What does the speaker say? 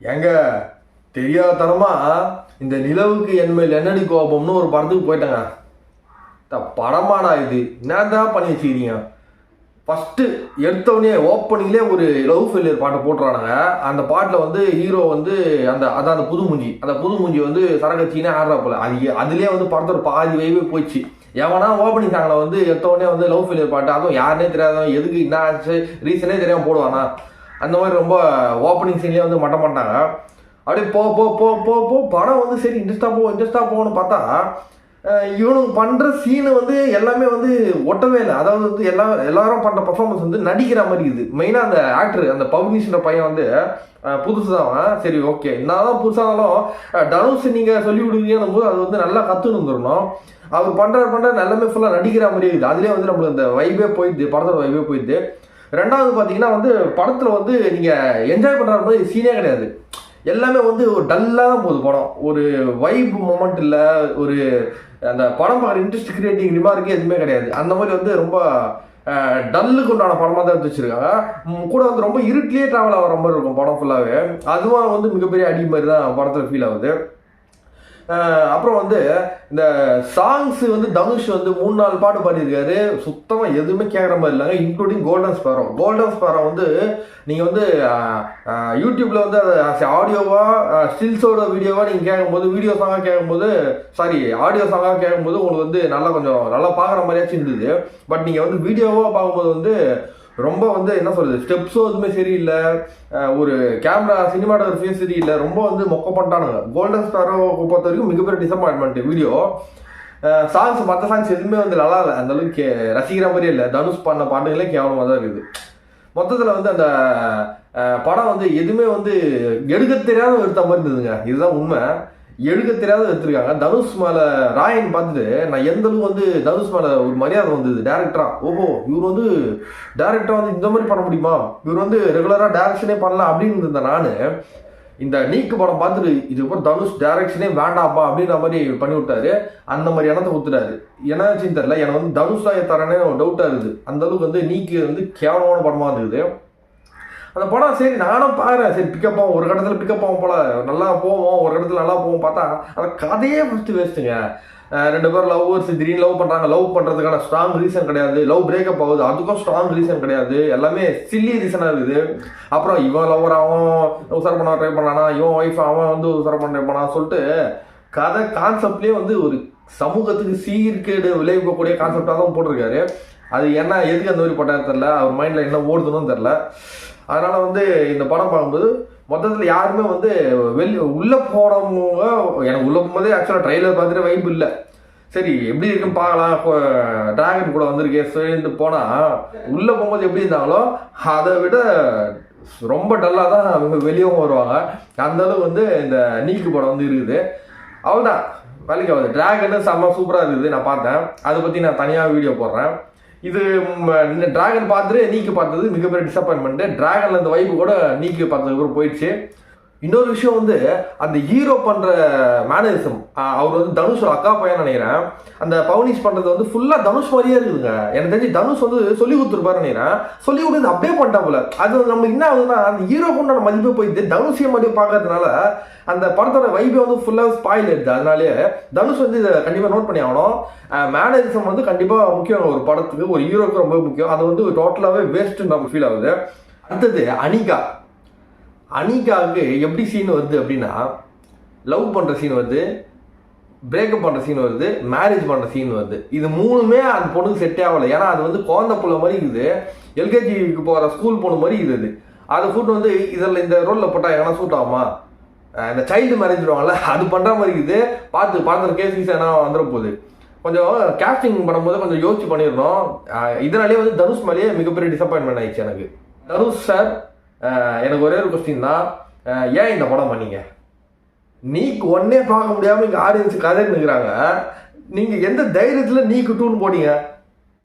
எங்க தெரியாதனமா இந்த நிலவுக்கு என்மேல் என்னடி கோபம்னு ஒரு படத்துக்கு போயிட்டேங்க. த படமாடா இது. என்னதான் பண்ணி வச்சுக்கிறீங்க? ஃபஸ்ட்டு எடுத்தவொடனே ஓப்பனிங்லேயே ஒரு லவ் ஃபெயிலியர் பாட்டு போட்டுறானுங்க அந்த பாட்டில் வந்து ஹீரோ வந்து அந்த அதான் அந்த புது மூஞ்சி. அந்த புது மூஞ்சி வந்து சரகச்சினே ஆடுறாப்புல அது அதுலேயே வந்து படத்தோட பாதி வைவே போயிடுச்சு. எவனா ஓப்பனிங் சாங்கில் வந்து எடுத்தவொடனே வந்து லவ் ஃபெயிலியர் பாட்டு அதுவும் யாருனே தெரியாதவன் எதுக்கு என்ன ஆச்சு ரீசனே தெரியாமல் போடுவானா? அந்த மாதிரி ரொம்ப ஓப்பனிங் சீன்லேயே வந்து மட்ட மாட்டாங்க. அப்படியே போ போ போ போ போ படம் வந்து சரி இன்ட்ரெஸ்டாக போ இன்ட்ரெஸ்டாக போகணும்னு பார்த்தா இவனுக்கு பண்ணுற சீனு வந்து எல்லாமே வந்து ஒட்டவே இல்லை. அதாவது வந்து எல்லா எல்லாரும் பண்ணுற பர்ஃபார்மன்ஸ் வந்து நடிக்கிற மாதிரி இருக்குது மெயினாக அந்த ஆக்டர் அந்த பவுனிஷ்ன்ற பையன் வந்து புதுசு தான் சரி ஓகே என்னதான் புதுசானாலும் அஹ் தனுஷ் நீங்கள் சொல்லி விடுவீங்கன்னும் போது அது வந்து நல்லா கற்றுன்னு வந்துடணும் அவர் பண்ணுற பண்ணுற எல்லாமே ஃபுல்லாக நடிக்கிற மாதிரி இருக்குது. அதுலேயே வந்து நம்மளுக்கு அந்த வைபே போயிடுது படத்தோட வைபே போயிடுது. ரெண்டாவது பார்த்தீங்கன்னா வந்து படத்தில் வந்து நீங்கள் என்ஜாய் பண்ணுற மாதிரி சீனே கிடையாது. எல்லாமே வந்து ஒரு டல்லாக தான் போகுது படம். ஒரு வைப் மூமெண்ட் இல்லை ஒரு அந்த படம் பார்க்குற இன்ட்ரெஸ்ட் கிரியேட்டிங் ரிமார்க்கே எதுவுமே கிடையாது. அந்த மாதிரி வந்து ரொம்ப டல்லுக்கு உண்டான படமாக தான் எடுத்து வச்சுருக்காங்க. கூட வந்து ரொம்ப இருட்டிலேயே ட்ராவல் ஆகிற மாதிரி இருக்கும் படம் ஃபுல்லாகவே அதுவும் வந்து மிகப்பெரிய அடி மாதிரி தான் படத்தில் ஃபீல் ஆகுது. அப்புறம் வந்து இந்த சாங்ஸ் வந்து தனுஷ் வந்து மூணு நாலு பாட்டு பாடியிருக்காரு. சுத்தமாக எதுவுமே கேட்குற மாதிரி இல்லைங்க including golden sparrow golden sparrow வந்து நீங்கள் வந்து யூடியூப்பில் வந்து அதை ஆடியோவாக ஸ்டில்ஸோட வீடியோவாக நீங்கள் கேட்கும்போது வீடியோ சாங்காக கேட்கும்போது சாரி ஆடியோ சாங்காக கேட்கும்போது உங்களுக்கு வந்து நல்லா கொஞ்சம் நல்லா பார்க்குற மாதிரியாச்சும் இருந்தது. பட் நீங்கள் வந்து வீடியோவாக பார்க்கும்போது வந்து ரொம்ப வந்து என்ன சொல்றது ஸ்டெப்ஸும் எதுவுமே சரியில்லை. ஒரு கேமரா சினிமாட்டோகிராஃபியும் சரியில்லை. ரொம்ப வந்து மொக்க பண்ணிட்டானுங்க. கோல்டன் ஸ்டாரோ பொறுத்த வரைக்கும் மிகப்பெரிய டிசப்பாயின்மெண்ட் வீடியோ சாங்ஸ் மற்ற சாங்ஸ் எதுவுமே வந்து நல்லா இல்லை. அந்த அளவுக்கு ரசிக்கிற மாதிரியே இல்லை. தனுஷ் பண்ண பாட்டுகளே கேவலமாக தான் இருக்குது. மொத்தத்தில் வந்து அந்த படம் வந்து எதுவுமே வந்து எடுக்க தெரியாத எடுத்த மாதிரி இருந்ததுங்க. இதுதான் உண்மை. எடுக்க தெரியாத எடுத்திருக்காங்க. தனுஷ் மேலே ராயன் பார்த்துட்டு நான் எந்த அளவுக்கு வந்து தனுஷ் மேலே ஒரு மரியாதை வந்தது டேரக்டரா ஓஹோ இவர் வந்து டேரக்டரா வந்து இந்த மாதிரி பண்ண முடியுமா? இவர் வந்து ரெகுலராக டேரக்ஷனே பண்ணலாம் அப்படின்னு இருந்தேன் நான். இந்த நீக்கு படம் பார்த்துட்டு இதுக்கப்புறம் தனுஷ் டேரக்ஷனே வேண்டாப்பா அப்படின்ற மாதிரி பண்ணி விட்டாரு. அந்த மாதிரி இடத்த கொடுத்துட்டாரு. என்னாச்சுன்னு தெரியல. எனக்கு வந்து தனுஷ் ராய தரேன்னு டவுட்டாக இருக்குது. அந்த அளவுக்கு வந்து நீக்கு வந்து கேவலமான படமாக இருந்தது. அந்த படம் சரி நானும் பார்க்குறேன் சரி பிக்கப் ஆகும். ஒரு கட்டத்தில் பிக்கப் ஆகும் போல. நல்லா போவோம். ஒரு இடத்துல நல்லா போவோம் பார்த்தா அந்த கதையே ஃபஸ்ட்டு வேஸ்ட்டுங்க ரெண்டு பேரும் லவ்வர்ஸ் திடீர்னு லவ் பண்ணுறாங்க லவ் பண்ணுறதுக்கான ஸ்ட்ராங் ரீசன் கிடையாது. லவ் பிரேக்கப் ஆகுது. அதுக்கும் ஸ்ட்ராங் ரீசன் கிடையாது. எல்லாமே சில்லி ரீசனாக இருக்குது. அப்புறம் இவன் லவ்வர் அவன் உசார் பண்ண ட்ரை பண்ணானா இவன் ஒய்ஃப் அவன் வந்து உசார் பண்ண ட்ரை பண்ணான்னு சொல்லிட்டு கதை கான்செப்ட்லேயே வந்து ஒரு சமூகத்துக்கு சீர்கேடு விளைவிக்கக்கூடிய கான்செப்டாக தான் போட்டிருக்காரு. அது என்ன எதுக்கு அந்த மாதிரி போட்டார் தெரில அவர் மைண்டில் என்ன ஓடுதுன்னு தெரில அதனால் வந்து இந்த படம் பார்க்கும்போது மொத்தத்தில் யாருமே வந்து வெளி உள்ளே போனவங்க எனக்கு உள்ளே போகும்போதே ஆக்சுவலாக ட்ரைலர் பார்த்துட்டு வைப் இல்லை. சரி எப்படி இருக்குன்னு பார்க்கலாம். டிராகன் கூட வந்திருக்கே சேர்ந்து போனால் உள்ளே போகும்போது எப்படி இருந்தாங்களோ அதை விட ரொம்ப டல்லாக தான் வெளியவும் வருவாங்க. அந்தளவு வந்து இந்த நீக்கு படம் வந்து இருக்குது. அவ்வளோதான் வேலைக்கு ஆகுது. டிராகன் செம்ம சூப்பராக இருக்குது நான் பார்த்தேன். அதை பற்றி நான் தனியாக வீடியோ போடுறேன். இது டிராகன் பார்த்துட்டு நீக்கு பார்த்தது மிகப்பெரிய டிசப்பாயின்மெண்ட்டு டிராகன்ல இந்த வைப்பு கூட நீக்கு பார்த்ததுக்கு போயிடுச்சு. இன்னொரு விஷயம் வந்து அந்த ஹீரோ பண்ற மேனரிசம் அவர் வந்து தனுஷ் அக்கா பையன் நினைக்கிறேன். அந்த பவுனிஷ் பண்றது வந்து ஃபுல்லா தனுஷ் மாதிரியே இருக்குதுங்க. எனக்கு தெரிஞ்சு தனுஷ் வந்து சொல்லி கொடுத்துருப்பாரு நினைக்கிறேன். சொல்லி கொடுத்து அப்படியே பண்ணிட்டா போல. அது நம்மளுக்கு என்ன ஆகுதுன்னா அந்த ஹீரோ கொண்டாட மதிப்பு போயிடுது. தனுஷிய மட்டும் பார்க்கறதுனால அந்த படத்தோட வைபே வந்து ஃபுல்லாக ஸ்பாயில் எடுது அதனாலே தனுஷ் வந்து இதை கண்டிப்பாக நோட் பண்ணி ஆகணும். மேனரிசம் வந்து கண்டிப்பாக முக்கியம் ஒரு படத்துக்கு ஒரு ஹீரோக்கு ரொம்ப முக்கியம். அது வந்து டோட்டலாகவே வேஸ்ட்டுன்னு நம்ம ஃபீல் ஆகுது. அடுத்தது அனிகா. அனிகாவுக்கு எப்படி சீன் வருது அப்படின்னா லவ் பண்ணுற சீன் வருது பிரேக்கப் பண்ணுற சீன் வருது மேரேஜ் பண்ணுற சீன் வருது. இது மூணுமே அந்த பொண்ணுக்கு செட்டே ஆகலை. ஏன்னா அது வந்து குழந்தை புள்ள மாதிரி இருக்குது. எல்கேஜிக்கு போகிற ஸ்கூல் பொண்ணு மாதிரி இருக்குது அதை. கூட்டு வந்து இதில் இந்த ரோலில் போட்டால் எங்கன்னா சூட் ஆகுமா? இந்த சைல்டு மேரேஜ் வருவாங்கல்ல அது பண்ணுற மாதிரி இருக்குது. பார்த்து பார்த்து கேஸ் கீஸ் என்ன வந்துட போகுது. கொஞ்சம் கேஸ்டிங் பண்ணும்போது கொஞ்சம் யோசிச்சு பண்ணிடணும். இதனாலே வந்து தனுஷ் மேலேயே மிகப்பெரிய டிசப்பாயின்மெண்ட் ஆயிடுச்சு எனக்கு. தனுஷ் சார் எனக்கு ஒரே ஒரு கொஸ்டின் தான். ஏன் இந்த படம் பண்ணீங்க? நீக்கு ஒன்னே பார்க்க முடியாமல் இங்கே ஆடியன்ஸ் கதை நிற்கிறாங்க நீங்கள் எந்த தைரியத்தில் நீக்கு டூன் போனீங்க